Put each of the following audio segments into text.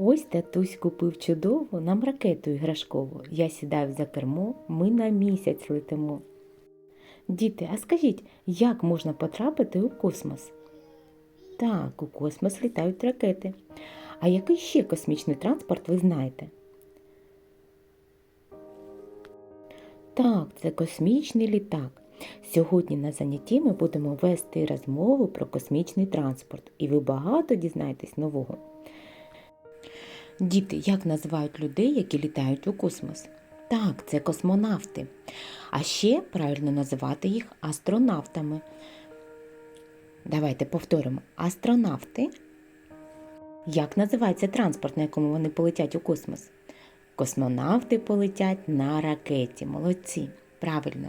Ось татусь купив чудову нам ракету іграшкову. Я сідаю за кермо, ми на місяць летимо. Діти, а скажіть, як можна потрапити у космос? Так, у космос літають ракети. А який ще космічний транспорт ви знаєте? Так, це космічний літак. Сьогодні на занятті ми будемо вести розмову про космічний транспорт, і ви багато дізнаєтесь нового. Діти, як називають людей, які літають у космос? Так, це космонавти. А ще правильно називати їх астронавтами. Давайте повторимо. Астронавти. Як називається транспорт, на якому вони полетять у космос? Космонавти полетять на ракеті. Молодці. Правильно.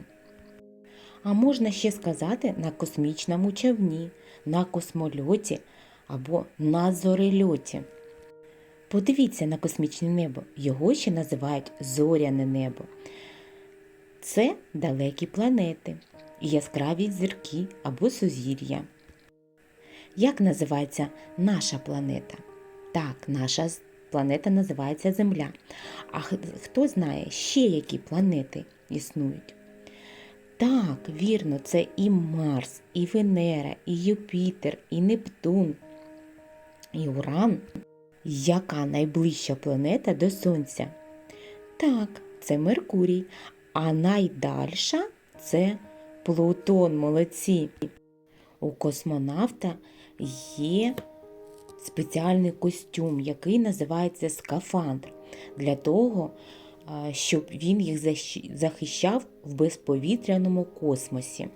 А можна ще сказати на космічному човні, на космольоті або на зорельоті. Подивіться на космічне небо. Його ще називають зоряне небо. Це далекі планети, яскраві зірки або сузір'я. Як називається наша планета? Так, наша планета називається Земля. А хто знає ще які планети існують? Так, вірно, це і Марс, і Венера, і Юпітер, і Нептун, і Уран. Яка найближча планета до Сонця? Так, це Меркурій, а найдальша це Плутон. Молодці. У космонавта є спеціальний костюм, який називається скафандр, для того, щоб він їх захищав в безповітряному космосі.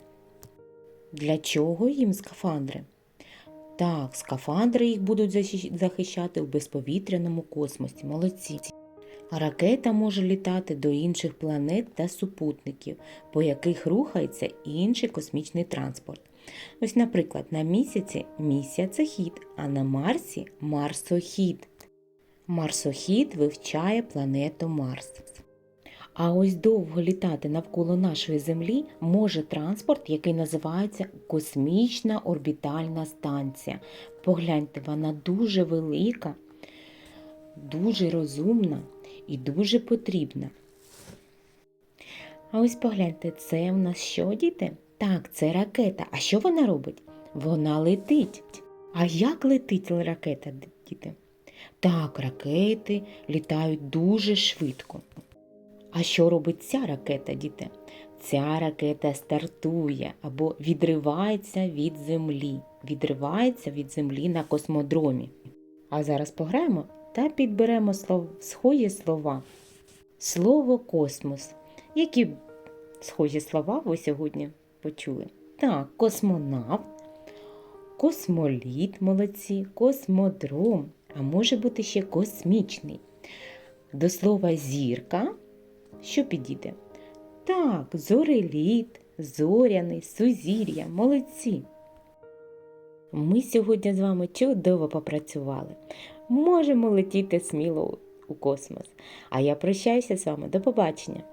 Для чого їм скафандри? Так, скафандри їх будуть захищати в безповітряному космосі. Молодці. Ракета може літати до інших планет та супутників, по яких рухається інший космічний транспорт. Ось, наприклад, на місяці місія це хід, а на Марсі марсохід. Марсохід вивчає планету Марс. А ось довго літати навколо нашої Землі може транспорт, який називається космічна орбітальна станція. Погляньте, вона дуже велика, дуже розумна і дуже потрібна. А ось погляньте, це в нас що, діти? Так, це ракета. А що вона робить? Вона летить. А як летить ракета, діти? Так, ракети літають дуже швидко. А що робить ця ракета, діти? Ця ракета стартує або відривається від землі. Відривається від землі на космодромі. А зараз пограємо та підберемо слов... схожі слова. Слово космос. Які схожі слова ви сьогодні почули? Так, космонавт, космоліт, молодці, космодром, а може бути ще космічний. До слова зірка, що підійде? Так, зореліт, зоряний, сузір'я, молодці. Ми сьогодні з вами чудово попрацювали. Можемо летіти сміло у космос. А я прощаюся з вами. До побачення!